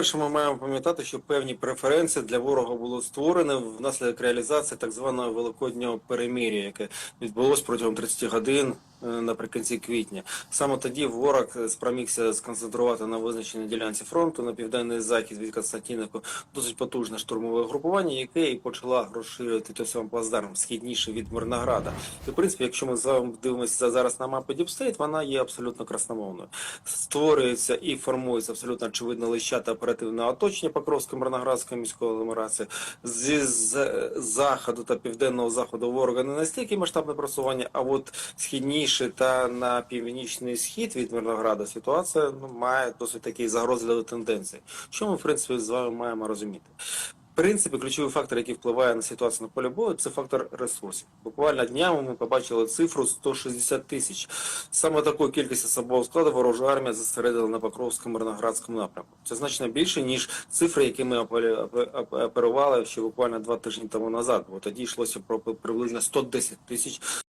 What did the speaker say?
Перше, ми маємо пам'ятати, що певні преференції для ворога були створені внаслідок реалізації так званого великоднього перемир'я, яке відбулось протягом 30 годин наприкінці квітня. Саме тоді ворог е, спромігся сконцентрувати на визначеній ділянці фронту на південний захід від Константинівки досить потужне штурмове групування, яке і почало розширювати самий плацдарм східніше від Мирнограда. І в принципі, якщо ми дивимося зараз на мапу Діпстейт, вона є абсолютно красномовною. Створюється і формується абсолютно очевидно лища та оперативне оточення Покровської Мирноградської міської агломерації. Зі з заходу та південного заходу ворога не настільки масштабне просування, а от східніше та на північний схід від Мирнограда ситуація ну, має досить такі загрозливі тенденції. Що ми в принципі з вами маємо розуміти? В принципі, ключовий фактор, який впливає на ситуацію на полі бою, це фактор ресурсів. Буквально днями ми побачили цифру 160 тисяч. Саме таку кількість особового складу ворожа армія зосередила на Покровському Мирноградському напрямку. Це значно більше, ніж цифри, які ми опе- опе- опе- оперували ще буквально два тижні тому назад. Бо тоді йшлося про приблизно 110 тисяч